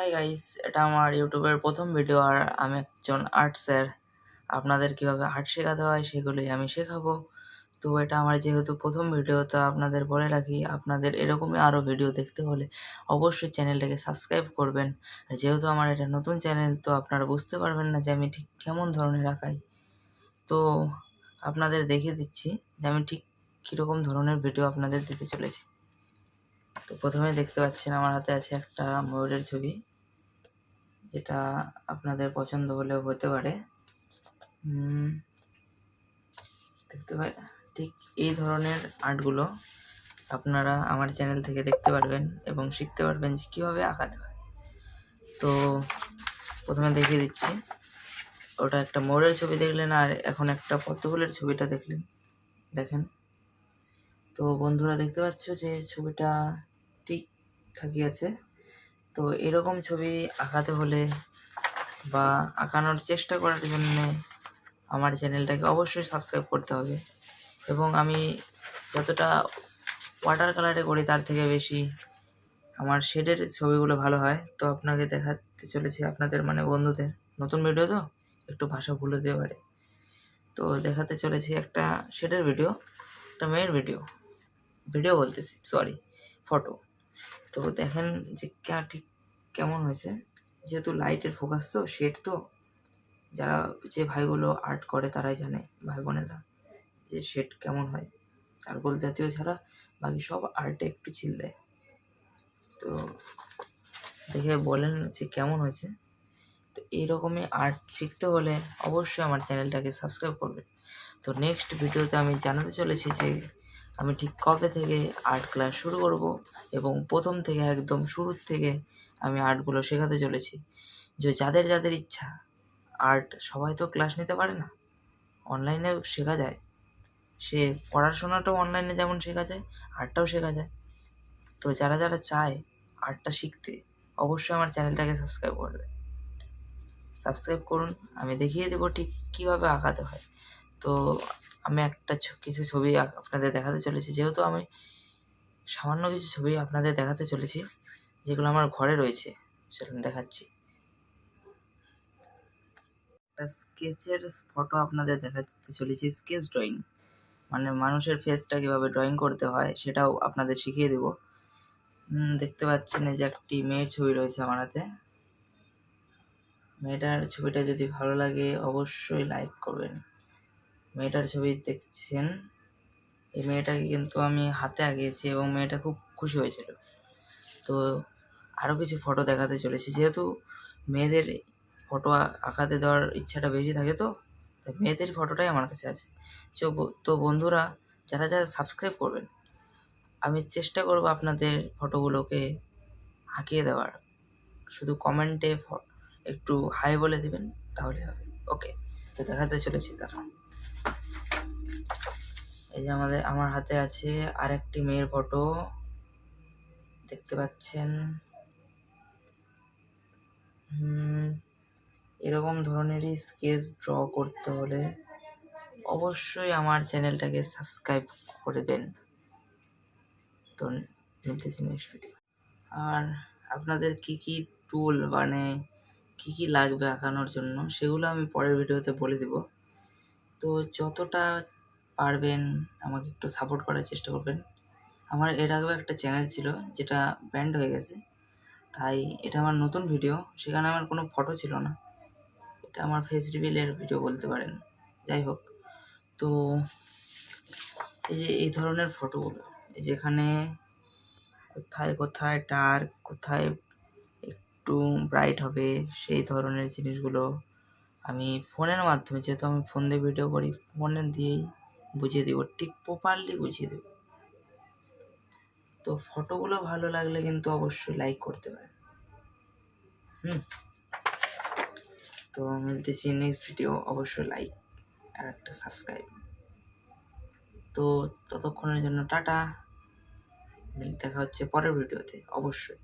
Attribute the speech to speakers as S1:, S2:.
S1: Hi guys এটা আমার ইউটিউবের প্রথম ভিডিও আর আমি একজন আর্ট স্যার আপনাদের কীভাবে আর্ট শেখাতে হয় সেগুলোই আমি শেখাবো। তো এটা আমার যেহেতু প্রথম ভিডিও তো আপনাদের বলে রাখি, আপনাদের এরকমই আরও ভিডিও দেখতে হলে অবশ্যই চ্যানেলটাকে সাবস্ক্রাইব করবেন। আর যেহেতু আমার এটা নতুন চ্যানেল তো আপনারা বুঝতে পারবেন না যে আমি ঠিক কেমন ধরনের আঁকাই। তো আপনাদের দেখিয়ে দিচ্ছি যে আমি ঠিক কীরকম ধরনের ভিডিও আপনাদের দিতে চলেছি। তো প্রথমে দেখতে পাচ্ছেন আমার হাতে আছে একটা ময়ূরের ছবি। যেটা আপনাদের পছন্দ হলেও হতে পারে। দেখতে পাই ঠিক এই ধরনের আর্টগুলো আপনারা আমার চ্যানেল থেকে দেখতে পারবেন এবং শিখতে পারবেন যে কীভাবে আঁকাতে হয়। তো প্রথমে দেখিয়ে দিচ্ছি। ওটা একটা মোড়ের ছবি দেখলেন আর এখন একটা পদ্মফুলের ছবিটা দেখলেন। দেখেন। তো বন্ধুরা দেখতে পাচ্ছ যে ছবিটা ঠিক ঠিকঠাকই আছে। তো এরকম ছবি আঁকাতে হলে বা আঁকানোর চেষ্টা করার জন্যে আমার চ্যানেলটাকে অবশ্যই সাবস্ক্রাইব করতে হবে। এবং আমি যতটা ওয়াটার কালারে করি তার থেকে বেশি আমার শেডের ছবিগুলো ভালো হয়। তো আপনাকে দেখাতে চলেছি আপনাদের মানে বন্ধুদের। নতুন ভিডিও তো? একটু ভাষা ভুল হতে পারে। তো দেখাতে চলেছি একটা শেডের ভিডিও একটা মেয়ের ভিডিও ভিডিও বলতেছি সরি ফটো তো দেখেন যে ঠিক কেমন হয়েছে? যেহেতু লাইটের ফোকাস তো শেড তো, যারা যে ভাইগুলো আর্ট করে তারাই জানে, ভাই বোনেরা, যে শেড কেমন হয়। চারকোল জাতীয় ছাড়া বাকি সব আর্টে একটু চিল দেয়। তো দেখে বলেন যে কেমন হয়েছে। তো এইরকমই আর্ট শিখতে হলে অবশ্যই আমার চ্যানেলটাকে সাবস্ক্রাইব করবেন। তো নেক্সট ভিডিওতে আমি জানাতে চলেছি যে আমি ঠিক কবে থেকে আর্ট ক্লাস শুরু করব এবং প্রথম থেকে একদম শুরুর থেকে আমি আর্টগুলো শেখাতে চলেছি। যে যাদের যাদের ইচ্ছা, আর্ট সবাই তো ক্লাস নিতে পারে না। অনলাইনেও শেখা যায়। সে পড়াশোনাটাও অনলাইনে যেমন শেখা যায়, আর্টটাও শেখা যায়। তো যারা যারা চায় আর্টটা শিখতে, অবশ্যই আমার চ্যানেলটাকে সাবস্ক্রাইব করবে। সাবস্ক্রাইব করুন, আমি দেখিয়ে দেবো ঠিক কীভাবে আঁকাতে হয়। তো আমি একটা কিছু ছবি আপনাদের দেখাতে চলেছি। যেহেতু আমি সামান্য কিছু ছবি আপনাদের দেখাতে চলেছি যেগুলো আমার ঘরে রয়েছে। চলুন দেখাচ্ছি। একটা স্কেচের ফটো আপনাদের দেখাতে চলেছি স্কেচ ড্রয়িং মানে মানুষের ফেসটা কীভাবে ড্রয়িং করতে হয় সেটাও আপনাদের শিখিয়ে দেব। দেখতে পাচ্ছেন যে একটি মেয়ের ছবি রয়েছে আমার হাতে। মেয়েটার ছবিটা যদি ভালো লাগে অবশ্যই লাইক করবেন। মেয়েটার ছবি দেখছেন। এই মেয়েটাকে কিন্তু আমি হাতে আঁকিয়েছি এবং মেয়েটা খুব খুশি হয়েছিল। তো আরও কিছু ফটো দেখাতে চলেছি। যেহেতু মেয়েদের ফটো আঁকাতে দেওয়ার ইচ্ছাটা বেশি থাকে তো তাই মেয়েদের ফটোটাই আমার কাছে আছে। তো বন্ধুরা, যারা যারা সাবস্ক্রাইব করবেন, আমি চেষ্টা করব আপনাদের ফটোগুলোকে আঁকিয়ে দেওয়ার। শুধু কমেন্টে একটু হাই বলে দিবেন, তাহলে হবে। ওকে তো দেখাতে চলেছি তারা এই যে আমাদের আমার হাতে আছে আরেকটি মেয়ের ফটো দেখতে পাচ্ছেন। এরকম ধরনেরই স্কেচ ড্র করতে হলে অবশ্যই আমার চ্যানেলটাকে সাবস্ক্রাইব করবেন তো মিলতেছি নেক্সট ভিডিও আর আপনাদের কি কি টুল মানে কি কি লাগবে আঁকানোর জন্য সেগুলো আমি পরের ভিডিওতে বলে দেব। তো যতটা পারবেন আমাকে একটু সাপোর্ট করার চেষ্টা করবেন। আমার এর আগেও একটা চ্যানেল ছিল, যেটা ব্যান্ড হয়ে গেছে। তাই এটা আমার নতুন ভিডিও সেখানে আমার কোনো ফটো ছিল না। এটা আমার ফেস রিভিলের ভিডিও বলতে পারেন। যাই হোক, তো এই যে এই ধরনের ফটোগুলো যেখানে কোথায় কোথায় ডার্ক কোথায় একটু ব্রাইট হবে, সেই ধরনের জিনিসগুলো আমি ফোনের মাধ্যমে, যেহেতু আমি ফোন দিয়ে ভিডিও করি ফোনে দিয়েই বুঝিয়ে দেবো, ঠিক প্রপারলি বুঝিয়ে দেব। তো ফটোগুলো ভালো লাগলে কিন্তু অবশ্যই লাইক করতে পারেন। হুম। তো মিলতেছি নেক্সট ভিডিও অবশ্যই লাইক আর একটা সাবস্ক্রাইব তো ততক্ষণের জন্য টাটা। মিল, দেখা হচ্ছে পরের ভিডিওতে অবশ্যই।